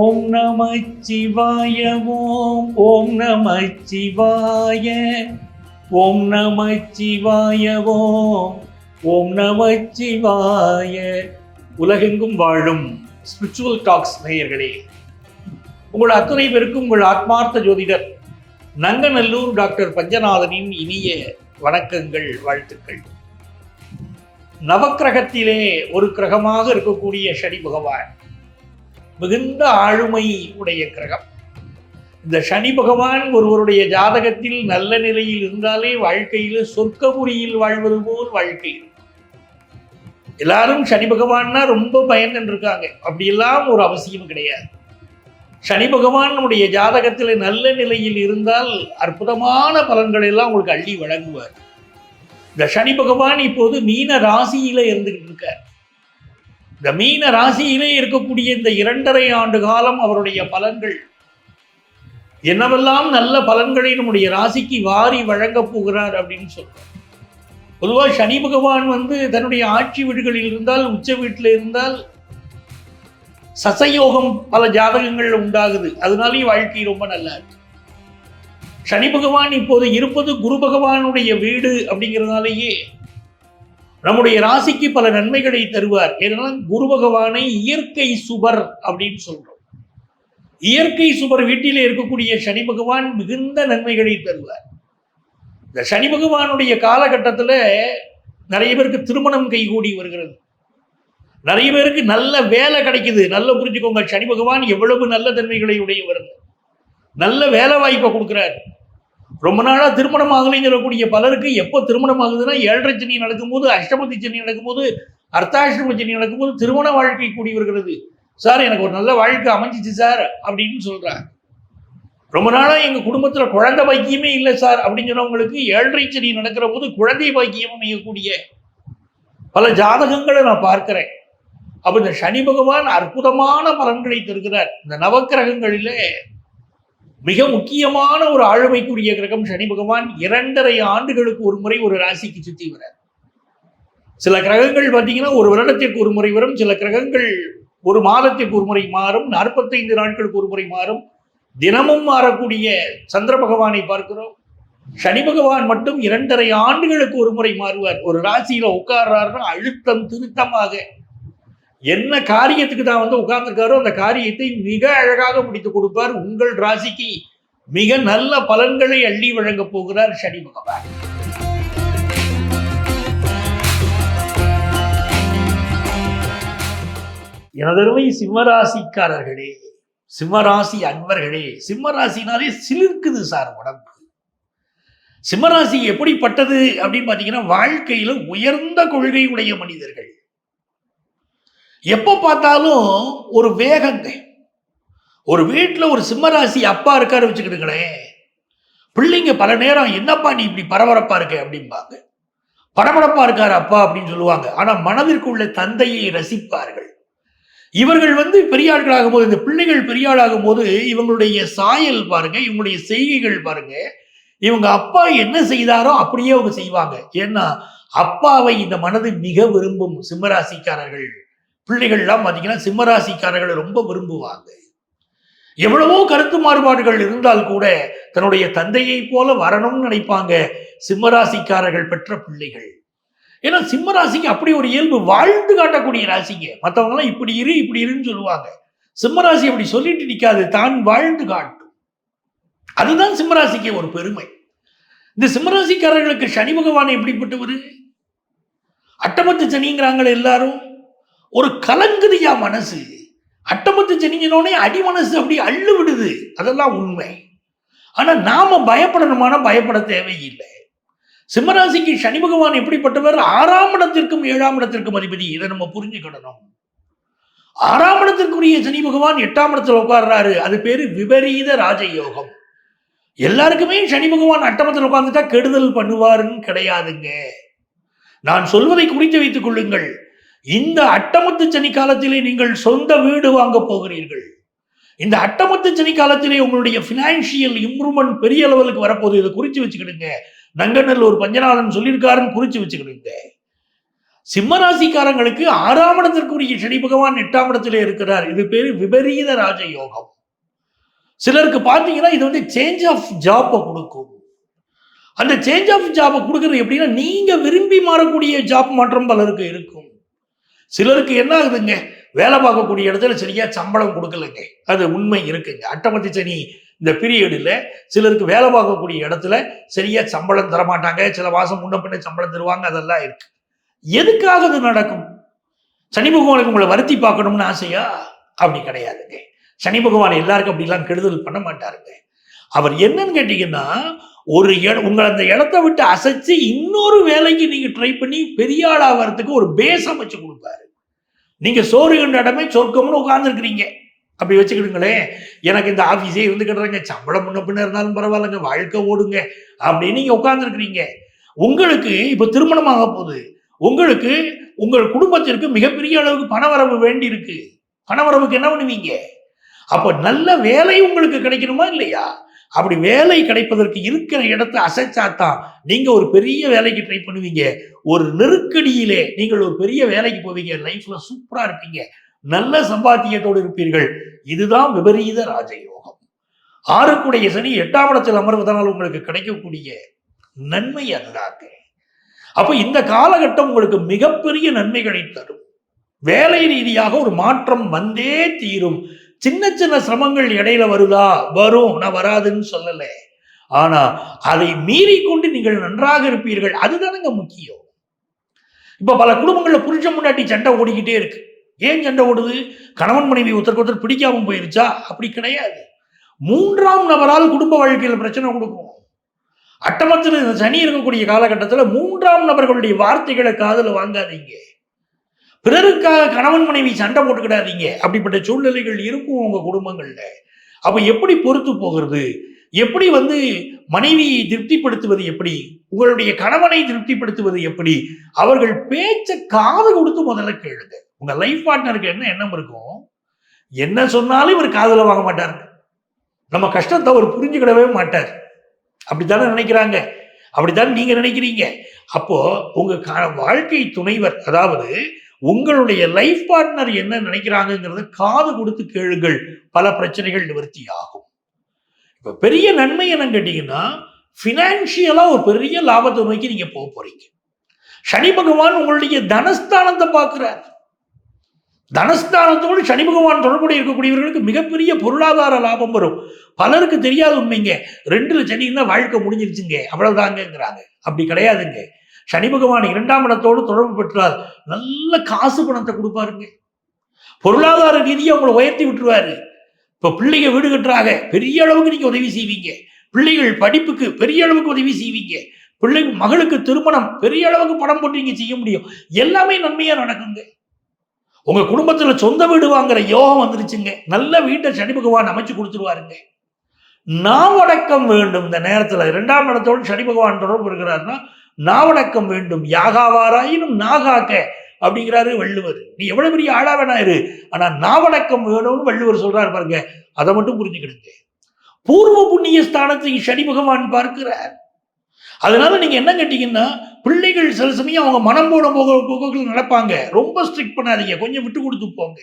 ஓம் நம சிவாய ஓம் ஓம் நம சிவாய ஓம் நம சிவாய ஓம் ஓம் நம சிவாய. உலகெங்கும் வாழும் ஸ்பிரிச்சுவல் டாக்ஸ் நேயர்களே உங்கள் அத்தனை பேருக்கும் உங்கள் ஆத்மார்த்த ஜோதிடர் நங்கநல்லூர் டாக்டர் பஞ்சநாதனின் இனிய வணக்கங்கள் வாழ்த்துக்கள். நவக்கிரகத்திலே ஒரு கிரகமாக இருக்கக்கூடிய சனி பகவான் மிகுந்த ஆளுமை உடைய கிரகம். இந்த சனி பகவான் ஒருவருடைய ஜாதகத்தில் நல்ல நிலையில் இருந்தாலே வாழ்க்கையில் சொர்க்கபுரியில் வாழ்வது போல் வாழ்க்கை. எல்லாரும் சனி பகவான்னா ரொம்ப பயந்துட்டு இருக்காங்க. அப்படியெல்லாம் ஒரு அவசியம் கிடையாது. சனி பகவான் நம்முடைய ஜாதகத்தில் நல்ல நிலையில் இருந்தால் அற்புதமான பலன்களை எல்லாம் உங்களுக்கு அள்ளி வழங்குவார். இந்த சனி பகவான் இப்போது மீன ராசியில இருந்துகிட்டு இருக்கார். இந்த மீன ராசியிலே இருக்கக்கூடிய இந்த இரண்டரை ஆண்டு காலம் அவருடைய பலன்கள். என்னவெல்லாம் நல்ல பலன்களை நம்முடைய ராசிக்கு வாரி வழங்கப் போகிறார் அப்படின்னு சொல்றார். பொதுவாக சனி பகவான் வந்து தன்னுடைய ஆட்சி வீடுகளில் இருந்தால் உச்ச வீட்டில் இருந்தால் சசயோகம் பல ஜாதகங்கள் உண்டாகுது. அதனாலேயும் வாழ்க்கை ரொம்ப நல்லா இருக்கு. சனி பகவான் இப்போது இருப்பது குரு பகவானுடைய வீடு அப்படிங்கிறதுனாலேயே நம்முடைய ராசிக்கு பல நன்மைகளை தருவார். ஏன்னா குரு பகவானை இயற்கை சுபர் அப்படின்னு சொல்றோம். இயற்கை சுபர் வீட்டிலே இருக்கக்கூடிய சனி பகவான் மிகுந்த நன்மைகளை தருவார். இந்த சனி பகவானுடைய காலகட்டத்தில் நிறைய பேருக்கு திருமணம் கைகூடி வருகிறது. நிறைய பேருக்கு நல்ல வேலை கிடைக்குது. நல்ல புரிஞ்சுக்கோங்க சனி பகவான் எவ்வளவு நல்ல தன்மைகளை வருது நல்ல வேலை வாய்ப்பை கொடுக்குறாரு. ரொம்ப நாளாக திருமணம் ஆகலைன்னு சொல்லக்கூடிய பலருக்கு எப்போ திருமணம் ஆகுதுன்னா ஏழரை சனி நடக்கும்போது அஷ்டமதி சனி நடக்கும்போது அர்த்தாஷ்டம சனி நடக்கும்போது திருமண வாழ்க்கை கூடி வருகிறது. சார் எனக்கு ஒரு நல்ல வாழ்க்கை அமைஞ்சிச்சு சார் அப்படின்னு சொல்றாங்க. ரொம்ப நாளாக எங்கள் குடும்பத்தில் குழந்தை பாக்கியமே இல்லை சார் அப்படின்னு சொன்னவங்களுக்கு ஏழரை சனி நடக்கிற போது குழந்தை பாக்கியம் அமையக்கூடிய பல ஜாதகங்களை நான் பார்க்கிறேன். அப்போ இந்த சனி பகவான் அற்புதமான பலன்களை தருகிறார். இந்த நவக்கிரகங்களிலே மிக முக்கியமான ஒரு ஆளுமைக்குரிய கிரகம் சனி பகவான் இரண்டரை ஆண்டுகளுக்கு ஒரு முறை ஒரு ராசிக்கு சுத்தி வரார் சில கிரகங்கள் பார்த்தீங்கன்னா ஒரு வருடத்திற்கு ஒரு முறை வரும் சில கிரகங்கள் ஒரு மாதத்திற்கு ஒரு முறை மாறும் நாற்பத்தைந்து நாட்களுக்கு ஒரு முறை மாறும். தினமும் மாறக்கூடிய சந்திர பகவானை பார்க்கிறோம். சனி பகவான் மட்டும் இரண்டரை ஆண்டுகளுக்கு ஒரு முறை மாறுவார். ஒரு ராசியில உட்கார்றாருன்னா அழுத்தம் திருத்தமாக என்ன காரியத்துக்கு தான் வந்து உட்கார்ந்துருக்காரோ அந்த காரியத்தை மிக அழகாக முடித்து கொடுப்பார். உங்கள் ராசிக்கு மிக நல்ல பலன்களை அள்ளி வழங்கப் போகிறார் சனி பகவான். எனதருமை சிம்மராசிக்காரர்களே சிம்மராசி அன்பர்களே சிம்மராசினாலே சிலிர்க்குது சார் உடம்பு. சிம்மராசி எப்படிப்பட்டது அப்படின்னு பார்த்தீங்கன்னா வாழ்க்கையில உயர்ந்த கொள்கை உடைய மனிதர்கள். எப்போ பார்த்தாலும் ஒரு வேகங்க. ஒரு வீட்டில் ஒரு சிம்மராசி அப்பா இருக்காரு வச்சுக்கிட்டுங்களேன் பிள்ளைங்க பல நேரம் என்னப்பா நீ இப்படி பரபரப்பாக இருக்க அப்படிம்பாங்க. பரபரப்பாக இருக்காரு அப்பா அப்படின்னு சொல்லுவாங்க. ஆனால் மனதிற்குள்ள தந்தையை ரசிப்பார்கள். இவர்கள் வந்து பெரிய ஆட்களாகும் போது இந்த பிள்ளைகள் பெரிய ஆளாகும் போது இவங்களுடைய சாயல் பாருங்க இவங்களுடைய செய்கைகள் பாருங்க. இவங்க அப்பா என்ன செய்தாரோ அப்படியே அவங்க செய்வாங்க. ஏன்னா அப்பாவை இந்த மனது மிக விரும்பும் சிம்மராசிக்காரர்கள். பிள்ளைகள்லாம் பார்த்தீங்கன்னா சிம்மராசிக்காரர்களை ரொம்ப விரும்புவாங்க. எவ்வளவோ கருத்து மாறுபாடுகள் இருந்தால் கூட தன்னுடைய தந்தையை போல வரணும்னு நினைப்பாங்க சிம்மராசிக்காரர்கள் பெற்ற பிள்ளைகள். ஏன்னா சிம்மராசிக்கு அப்படி ஒரு இயல்பு வாழ்ந்து காட்டக்கூடிய ராசிங்க. மற்றவங்களாம் இப்படி இரு இப்படி இருன்னு சொல்லுவாங்க. சிம்மராசி அப்படி சொல்லிட்டு நிற்காது தான் வாழ்ந்து காட்டும். அதுதான் சிம்மராசிக்கு ஒரு பெருமை. இந்த சிம்மராசிக்காரர்களுக்கு சனி பகவான் எப்படிப்பட்டவர்? அட்டமத்து சனிங்கிறாங்களே எல்லாரும். ஒரு கலங்குதியா மனசு. அட்டமத்து சனிங்கினோடனே அடி மனசு அப்படி அள்ளு விடுது அதெல்லாம் உண்மை. ஆனால் நாம் பயப்படணுமான பயப்பட தேவையில்லை. சிம்மராசிக்கு சனி பகவான் எப்படிப்பட்டவர்? ஆறாம் இடத்திற்கும் ஏழாம் இடத்திற்கும் அதிபதி. இதை நம்ம புரிஞ்சுக்கிடணும். ஆறாம் இடத்திற்குரிய சனி பகவான் எட்டாம் இடத்துல உட்கார்றாரு. அது பேரு விபரீத ராஜயோகம். எல்லாருக்குமே சனி பகவான் அட்டமத்தில் உட்கார்ந்துட்டா கெடுதல் பண்ணுவாருன்னு கிடையாதுங்க. நான் சொல்வதை குறித்து வைத்துக் கொள்ளுங்கள். இந்த அட்டமத்து சனி காலத்திலே நீங்கள் சொந்த வீடு வாங்க போகிறீர்கள். இந்த அட்டமத்து சனி காலத்திலே உங்களுடைய பினான்சியல் இம்ப்ரூவ்மெண்ட் பெரிய லெவலுக்கு வரப்போகுது. இதை குறித்து வச்சுக்கிடுங்க. நங்கநல்லூர் பஞ்சநாதன் சொல்லியிருக்காருன்னு குறித்து வச்சுக்கிடுங்க. சிம்மராசிக்காரங்களுக்கு ஆறாம் இடத்திற்குரிய சனி பகவான் எட்டாம் இடத்துல இருக்கிறார். இது பேர் விபரீத ராஜயோகம். சிலருக்கு பார்த்தீங்கன்னா இது வந்து சேஞ்ச் ஆஃப் ஜாப்பை கொடுக்கும். அந்த சேஞ்ச் ஆஃப் ஜாப்பை கொடுக்கறது எப்படின்னா நீங்க விரும்பி மாறக்கூடிய ஜாப் மாற்றம் பலருக்கு இருக்கும். சிலருக்கு என்ன ஆகுதுங்க? வேலை பார்க்கக்கூடிய இடத்துல சரியா சம்பளம் கொடுக்கலைங்க. அது உண்மை இருக்குங்க. அட்டமத்தி சனி இந்த பீரியடில் சிலருக்கு வேலை பார்க்கக்கூடிய இடத்துல சரியா சம்பளம் தர மாட்டாங்க சில மாதம் முன்ன பின்ன சம்பளம் தருவாங்க. அதெல்லாம் இருக்கு. எதுக்காக அது நடக்கும்? சனி பகவானுக்கு உங்களை வருத்தி பார்க்கணும்னு ஆசையா? அப்படி கிடையாதுங்க. சனி பகவான் எல்லாருக்கும் அப்படிலாம் கெடுதல் பண்ண மாட்டாருங்க. அவர் என்னன்னு கேட்டீங்கன்னா ஒரு இடம் உங்களை அந்த இடத்த விட்டு அசைச்சு இன்னொரு வேலைக்கு நீங்க ட்ரை பண்ணி பெரிய ஆள் ஆகிறதுக்கு ஒரு பேஸ் அமைச்சு கொடுப்பாரு. நீங்க சோறு கண்ட இடமே சொர்க்கம்னு உட்கார்ந்துருக்கிறீங்க. அப்படி வச்சுக்கிடுங்களேன். எனக்கு இந்த ஆஃபீஸே இருந்துக்கிடுறேங்க சம்பளம் முன்ன பின்ன இருந்தாலும் பரவாயில்லைங்க. வாழ்க்கை ஓடுங்க. அப்படின்னு நீங்க உட்கார்ந்துருக்கிறீங்க. உங்களுக்கு இப்போ திருமணமாக போகுது. உங்களுக்கு உங்கள் குடும்பத்திற்கு மிகப்பெரிய அளவுக்கு பணவரவு வேண்டி இருக்கு பணவரவுக்கு என்ன பண்ணுவீங்க? அப்போ நல்ல வேலை உங்களுக்கு கிடைக்கணுமா இல்லையா? அப்படி வேலை கிடைப்பதற்கு இருக்கிற இடத்த அசைச்சாத்தான் நீங்க ஒரு பெரிய வேலைக்கு ட்ரை பண்ணுவீங்க. ஒரு நெருக்கடியிலே நீங்கள் ஒரு பெரிய வேலைக்கு போவீங்க. லைஃப்ல சூப்பரா இருப்பீங்க. நல்ல சம்பாத்தியத்தோடு இருப்பீர்கள். இதுதான் விபரீத ராஜயோகம். ஆறுக்குடைய சனி எட்டாம் இடத்தில் அமர்வதனால் உங்களுக்கு கிடைக்கக்கூடிய நன்மை அதுதாங்க அப்போ இந்த காலகட்டம் உங்களுக்கு மிகப்பெரிய நன்மைகளை தரும். வேலை ரீதியாக ஒரு மாற்றம் வந்தே தீரும். சின்ன சின்ன சிரமங்கள் இடையில வருதா? வரும். நான் வராதுன்னு சொல்லலை. ஆனா அதை மீறி கொண்டு நீங்கள் நன்றாக இருப்பீர்கள். அதுதானங்க முக்கியம். இப்ப பல குடும்பங்கள்ல புருஷன் முன்னாடி சண்டை ஓடிக்கிட்டே இருக்கு. ஏன் சண்டை ஓடுது? கணவன் மனைவி ஒருத்தருக்கு ஒருத்தர் பிடிக்காம போயிருச்சா? அப்படி கிடையாது. மூன்றாம் நபரால் குடும்ப வாழ்க்கையில் பிரச்சனை கொடுக்கும். அட்டமத்தில் இந்த சனி இருக்கக்கூடிய காலகட்டத்தில் மூன்றாம் நபர்களுடைய வார்த்தைகளை காதல் வாங்காதீங்க. பிறருக்காக கணவன் மனைவி சண்டை போட்டுக்கிடாதீங்க. அப்படிப்பட்ட சூழ்நிலைகள் இருக்கும் உங்க குடும்பங்கள்ல. அப்ப எப்படி பொறுத்து போகிறது? எப்படி வந்து மனைவியை திருப்திப்படுத்துவது எப்படி? உங்களுடைய கணவனை திருப்திப்படுத்துவது எப்படி? அவர்கள் பேச்ச காது கொடுத்து முதல்ல கேளுங்க. உங்க லைஃப் பார்ட்னருக்கு என்ன எண்ணம் இருக்கும் என்ன சொன்னாலும் இவர் காதில் வாங்க மாட்டார். நம்ம கஷ்டத்தை அவர் புரிஞ்சுக்கிடவே மாட்டார். அப்படித்தானே நினைக்கிறாங்க? அப்படித்தான் நீங்க நினைக்கிறீங்க. அப்போ உங்க க- வாழ்க்கை துணைவர் அதாவது உங்களுடைய லைஃப் பார்ட்னர் என்ன நினைக்கிறாங்கங்கிறத காது கொடுத்து கேளுங்கள். பல பிரச்சனைகள் நிவர்த்தி ஆகும் இப்போ பெரிய நன்மை என்னன்னு கேட்டீங்கன்னா ஃபினான்ஷியலாக ஒரு பெரிய லாபத்தை நோக்கி நீங்கள் போக போறீங்க. சனி பகவான் உங்களுடைய தனஸ்தானத்தை பார்க்குறார். தனஸ்தானத்தோடு சனி பகவான் தொடர்புடைய இருக்கக்கூடியவர்களுக்கு மிகப்பெரிய பொருளாதார லாபம் வரும். பலருக்கு தெரியாத உண்மைங்க. ரெண்டுல சனி இருந்தா வாழ்க்கை முடிஞ்சிருச்சுங்க. அவ்வளவுதாங்கிறாங்க அப்படி கிடையாதுங்க. சனி பகவான் இரண்டாம் இடத்தோடு தொடர்பு பெற்றால் நல்ல காசு பணத்தை கொடுப்பாருங்க. பொருளாதார ரீதியை உங்களை உயர்த்தி விட்டுருவாரு. இப்போ பிள்ளைங்க வீடு கட்டுறாங்க. பெரிய அளவுக்கு நீங்கள் உதவி செய்வீங்க. பிள்ளைகள் படிப்புக்கு பெரிய அளவுக்கு உதவி செய்வீங்க. பிள்ளை மகளுக்கு திருமணம் பெரிய அளவுக்கு பணம் போட்டு நீங்கள் செய்ய முடியும். எல்லாமே நன்மையாக நடக்குங்க. உங்க குடும்பத்தில் சொந்த வீடு வாங்குற யோகம் வந்துருச்சுங்க. நல்ல வீட்டை சனி பகவான் அமைச்சு கொடுத்துருவாருங்க. நாவடக்கம் வேண்டும் இந்த நேரத்தில். இரண்டாம் இடத்தோடு சனி பகவான் தொடர்பு இருக்கிறாருன்னா நாவடக்கம் வேண்டும். யாகாவாராயினும் நாகாக்க அப்படிங்கிறாரு வள்ளுவர். நீ எவ்வளவு பெரிய ஆளா வேணா இரு. ஆனா நாவடக்கம் வேணும்னு வள்ளுவர் சொல்றாரு பாருங்க. அதை மட்டும் புரிஞ்சுக்கிடுங்க. பூர்வ புண்ணிய ஸ்தானத்தை சனி பகவான் பார்க்கிறார். அதனால நீங்க என்ன கேட்டீங்கன்னா பிள்ளைகள் சில சமயம் அவங்க மனம் போட போக போகல நடப்பாங்க. ரொம்ப ஸ்ட்ரிக்ட் பண்ணாதீங்க. கொஞ்சம் விட்டு கொடுத்து போங்க.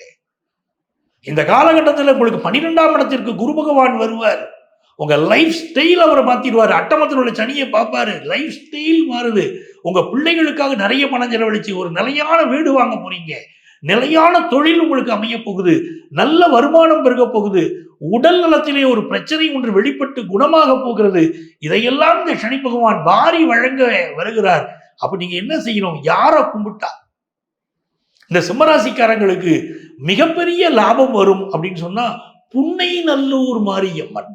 இந்த காலகட்டத்தில் உங்களுக்கு பன்னிரெண்டாம் இடத்திற்கு குரு பகவான் வருவார். உங்க லைஃப் ஸ்டைல் அவரை மாற்றிடுவார் அட்டமத்தில் உள்ள சனியை பார்ப்பாரு. லைஃப் ஸ்டைல் மாறுது. உங்க பிள்ளைகளுக்காக நிறைய பணம் செலவழிச்சு ஒரு நிலையான வீடு வாங்க போறீங்க. நிலையான தொழில் உங்களுக்கு அமைய போகுது. நல்ல வருமானம் பெருக போகுது. உடல் நலத்திலே ஒரு பிரச்சனை ஒன்று வெளிப்பட்டு குணமாக போகிறது. இதையெல்லாம் இந்த சனி பகவான் வாரி வழங்க வருகிறார். அப்ப நீங்க என்ன செய்யணும்? யாரை கும்பிட்டா? இந்த சிம்மராசிக்காரங்களுக்கு மிகப்பெரிய லாபம் வரும் அப்படின்னு சொன்னா புன்னை நல்லூர் மாரியம்மன்.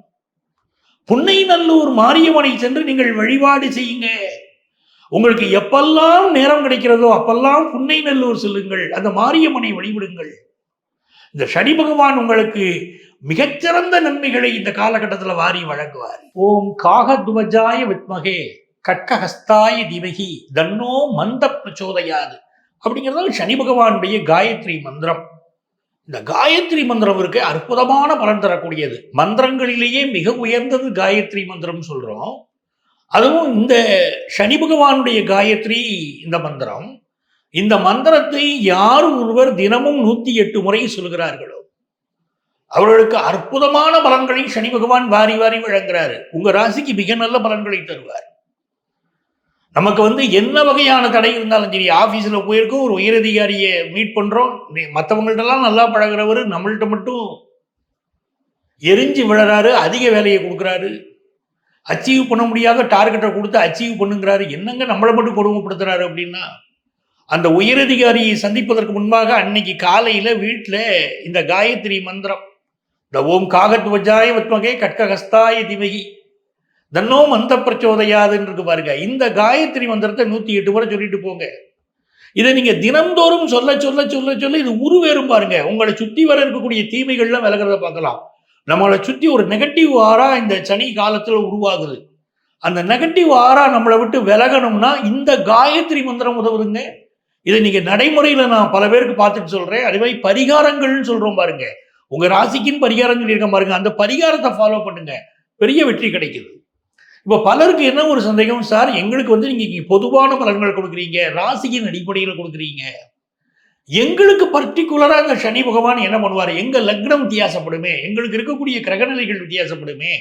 புன்னை நல்லூர் மாரியம்மனை சென்று நீங்கள் வழிபாடு செய்யுங்க. உங்களுக்கு எப்பெல்லாம் நேரம் கிடைக்கிறதோ அப்பெல்லாம் புன்னை நல்லூர் செல்லுங்கள். அந்த மாரியம்மனை வழிபடுங்கள். இந்த சனி பகவான் உங்களுக்கு மிகச்சிறந்த நன்மைகளை இந்த காலகட்டத்தில் வாரி வழங்குவார். ஓம் காகத்வஜாய வித்மகே கட்கஹஸ்தாய திமகி தன்னோ மந்த பிரச்சோதையாது. அப்படிங்கிறது சனி பகவானுடைய காயத்ரி மந்திரம். இந்த காயத்ரி மந்திரம் இருக்கு அற்புதமான பலன் தரக்கூடியது. மந்திரங்களிலேயே மிக உயர்ந்தது காயத்ரி மந்திரம் சொல்கிறோம் அதுவும் இந்த சனி பகவானுடைய காயத்ரி இந்த மந்திரம். இந்த மந்திரத்தை யார் ஒருவர் தினமும் நூற்றி எட்டு முறை சொல்கிறார்களோ அவர்களுக்கு அற்புதமான பலன்களை சனி பகவான் வாரி வாரி வழங்குறாரு. உங்கள் ராசிக்கு மிக நல்ல பலன்களை தருவார். நமக்கு வந்து என்ன வகையான தடை இருந்தாலும் சரி ஆஃபீஸில் போயிருக்கோம் ஒரு உயரதிகாரியை மீட் பண்ணுறோம் மற்றவங்கள்ட்டெல்லாம் நல்லா பழகுறவர் நம்மள்ட்ட மட்டும் எரிஞ்சு விழறாரு அதிக வேலையை கொடுக்குறாரு. அச்சீவ் பண்ண முடியாத டார்கெட்டை கொடுத்து அச்சீவ் பண்ணுங்கிறாரு. என்னங்க நம்மளை மட்டும் கொடுமைப்படுத்துறாரு அப்படின்னா அந்த உயரதிகாரியை சந்திப்பதற்கு முன்பாக அன்னைக்கு காலையில் வீட்டில் இந்த காயத்ரி மந்திரம் இந்த ஓம் காகத் வஜாய வத்மகே கட்கஹஸ்தாய திமகி. தன்னோ மந்த பிரச்சோதையாதுன்னு இருக்கு பாருங்க. இந்த காயத்ரி மந்திரத்தை நூத்தி எட்டு முறை சொல்லிட்டு போங்க. இதை நீங்க தினந்தோறும் சொல்ல சொல்ல சொல்ல சொல்ல இது உருவேறும் பாருங்க. உங்களை சுத்தி வர இருக்கக்கூடிய தீமைகள்லாம் விலகிறத பார்க்கலாம். நம்மளை சுத்தி ஒரு நெகட்டிவ் ஆரா இந்த சனி காலத்துல உருவாகுது. அந்த நெகட்டிவ் ஆரா நம்மளை விட்டு விலகணும்னா இந்த காயத்ரி மந்திரம் உதவுதுங்க. இதை நீங்க நடைமுறையில நான் பல பேருக்கு பார்த்துட்டு சொல்றேன். அதே மாதிரி பரிகாரங்கள்னு சொல்றோம் பாருங்க. உங்க ராசிக்குன்னு பரிகாரம் சொல்லியிருக்கேன் பாருங்க. அந்த பரிகாரத்தை ஃபாலோ பண்ணுங்க. பெரிய வெற்றி கிடைக்குது. இப்போ பலருக்கு என்ன ஒரு சந்தேகம்? சார் எங்களுக்கு வந்து நீங்கள் பொதுவான பலன்கள் கொடுக்குறீங்க ராசியின் அடிப்படையில் கொடுக்குறீங்க. எங்களுக்கு பர்டிகுலராக அந்த சனி பகவான் என்ன பண்ணுவார்? எங்கள் லக்னம் வித்தியாசப்படுமே எங்களுக்கு இருக்கக்கூடிய கிரகநிலைகள் வித்தியாசப்படுமே.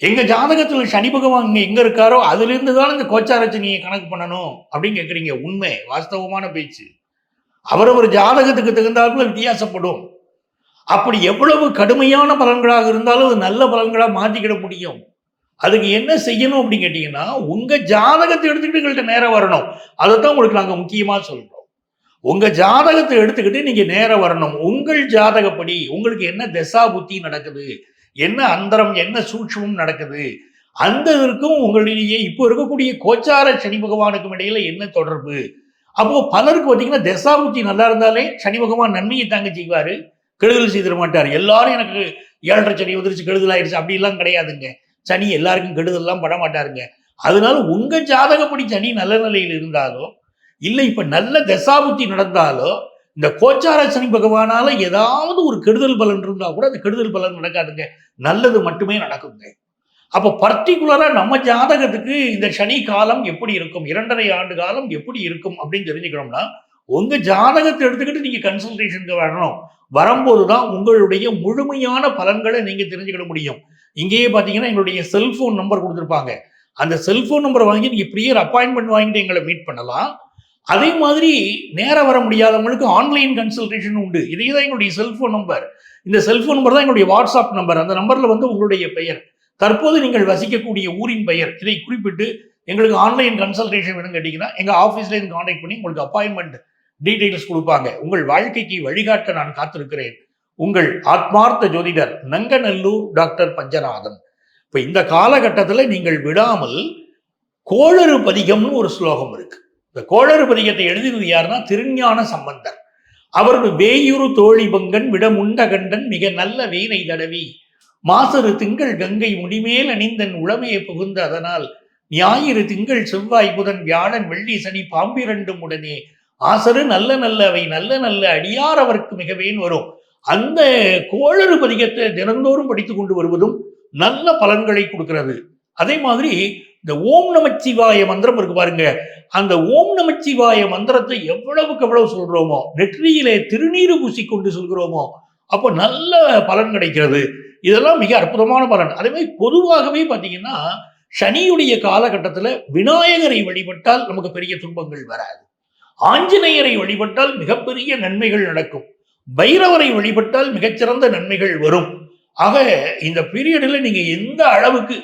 எங்கள் ஜாதகத்தில் சனி பகவான் இங்கே எங்கே இருக்காரோ அதுலேருந்து தான் இந்த கோச்சாரச்சனையை கணக்கு பண்ணணும் அப்படின்னு கேட்குறீங்க உண்மை வாஸ்தவமான பேச்சு. அவரவர் ஜாதகத்துக்கு தகுந்தாப்புல வித்தியாசப்படும். அப்படி எவ்வளவு கடுமையான பலன்களாக இருந்தாலும் அது நல்ல பலன்களாக மாற்றிக்கிட முடியும். அதுக்கு என்ன செய்யணும் அப்படின்னு கேட்டீங்கன்னா உங்க ஜாதகத்தை எடுத்துக்கிட்டு எங்கள்கிட்ட நேரம் வரணும். அதைத்தான் உங்களுக்கு நாங்கள் முக்கியமா சொல்றோம். உங்க ஜாதகத்தை எடுத்துக்கிட்டு நீங்க நேரம் வரணும். உங்கள் ஜாதகப்படி உங்களுக்கு என்ன தசா புத்தி நடக்குது? என்ன அந்தரம் என்ன சூட்சமும் நடக்குது? அந்த இதற்கும் உங்களிடையே இப்போ இருக்கக்கூடிய கோச்சார சனி பகவானுக்கும் இடையில என்ன தொடர்பு? அப்போ பலருக்கு பார்த்தீங்கன்னா தசாபுத்தி நல்லா இருந்தாலே சனி பகவான் நன்மையை தாங்க செய்வாரு. கெடுதல் செய்திட மாட்டார். எல்லாரும் எனக்கு ஏழரை சனி வந்துருச்சு கெடுதல் ஆயிடுச்சு அப்படிலாம் கிடையாதுங்க. சனி எல்லாருக்கும் கெடுதல்லாம் பட மாட்டாருங்க. அதனால உங்கள் ஜாதகப்படி சனி நல்ல நிலையில் இருந்தாலோ இல்லை இப்போ நல்ல தசாபுத்தி நடந்தாலோ இந்த கோச்சார சனி பகவானால ஏதாவது ஒரு கெடுதல் பலன் இருந்தால் கூட அந்த கெடுதல் பலன் நடக்காதுங்க. நல்லது மட்டுமே நடக்குங்க. அப்போ பர்டிகுலராக நம்ம ஜாதகத்துக்கு இந்த சனி காலம் எப்படி இருக்கும் இரண்டரை ஆண்டு காலம் எப்படி இருக்கும் அப்படின்னு தெரிஞ்சுக்கணும்னா உங்கள் ஜாதகத்தை எடுத்துக்கிட்டு நீங்கள் கன்சல்டேஷனுக்கு வரணும். வரும்போது தான் உங்களுடைய முழுமையான பலன்களை நீங்கள் தெரிஞ்சுக்கிட முடியும். இங்கேயே பார்த்தீங்கன்னா எங்களுடைய செல்போன் நம்பர் கொடுத்துருப்பாங்க. அந்த செல்போன் நம்பரை வாங்கி நீங்கள் ப்ரியர் அப்பாயின்மெண்ட் வாங்கிட்டு எங்களை மீட் பண்ணலாம். அதே மாதிரி நேரம் வர முடியாதவங்களுக்கு ஆன்லைன் கன்சல்டேஷன் உண்டு. இதே தான் எங்களுடைய செல்போன் நம்பர் இந்த செல்போன் நம்பர் தான் எங்களுடைய வாட்ஸ்அப் நம்பர் அந்த நம்பரில் வந்து உங்களுடைய பெயர். தற்போது நீங்கள் வசிக்கக்கூடிய ஊரின் பெயர். இதை குறிப்பிட்டு எங்களுக்கு ஆன்லைன் கன்சல்டேஷன் வேணும் கேட்டிங்கன்னா எங்கள் ஆஃபீஸ்லேருந்து காண்டாக்ட் பண்ணி உங்களுக்கு அப்பாயின்மெண்ட் டீட்டெயில்ஸ் கொடுப்பாங்க. உங்கள் வாழ்க்கைக்கு வழிகாட்ட நான் காத்திருக்கிறேன். உங்கள் ஆத்மார்த்த ஜோதிடர் நங்கநல்லூர் டாக்டர் பஞ்சநாதன். இப்போ இந்த காலகட்டத்தில் நீங்கள் விடாமல் கோளறு பதிகம்னு ஒரு ஸ்லோகம் இருக்கு. இந்த கோளறு பதிகத்தை எழுதினது யாருன்னா திருஞான சம்பந்தர். அவர் வேயுறு தோழி பங்கன் விடமுண்ட கண்டன் மிக நல்ல வீணை தடவி மாசரு திங்கள் கங்கை முடிமேல் அணிந்தன் உளமையை புகுந்த அதனால் ஞாயிறு திங்கள் செவ்வாய் புதன் வியாழன் வெள்ளி சனி பாம்பிரண்டும் உடனே ஆசரு நல்ல நல்ல அவை நல்ல நல்ல அடியார் அவருக்கு மிகவேன் வரும். அந்த கோளறு பதிகத்தை தினந்தோறும் படித்து கொண்டு வருவதும் நல்ல பலன்களை கொடுக்கிறது. அதே மாதிரி இந்த ஓம் நமச்சிவாய மந்திரம் இருக்கு பாருங்க. அந்த ஓம் நமச்சிவாய மந்திரத்தை எவ்வளவுக்கு எவ்வளவு சொல்றோமோ நெற்றியிலே திருநீர் பூசிக்கொண்டு சொல்கிறோமோ அப்போ நல்ல பலன் கிடைக்கிறது. இதெல்லாம் மிக அற்புதமான பலன். அதே மாதிரி பொதுவாகவே பார்த்தீங்கன்னா சனியுடைய காலகட்டத்தில் விநாயகரை வழிபட்டால் நமக்கு பெரிய துன்பங்கள் வராது. ஆஞ்சநேயரை வழிபட்டால் மிகப்பெரிய நன்மைகள் நடக்கும். பைரவரை வழிபட்டால் மிகச்சிறந்த நன்மைகள் வரும். ஆக இந்த பீரியடில் நீங்க எந்த அளவுக்கு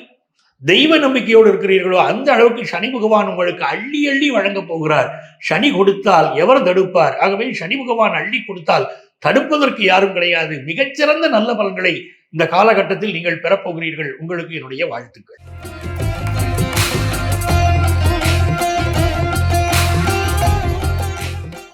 தெய்வ நம்பிக்கையோடு இருக்கிறீர்களோ அந்த அளவுக்கு சனி பகவான் உங்களுக்கு அள்ளி அள்ளி வழங்க போகிறார். சனி கொடுத்தால் எவர் தடுப்பார்? ஆகவே சனி பகவான் அள்ளி கொடுத்தால் தடுப்பதற்கு யாரும் கிடையாது. மிகச்சிறந்த நல்ல பலன்களை இந்த காலகட்டத்தில் நீங்கள் பெறப்போகிறீர்கள் உங்களுக்கு என்னுடைய வாழ்த்துக்கள்.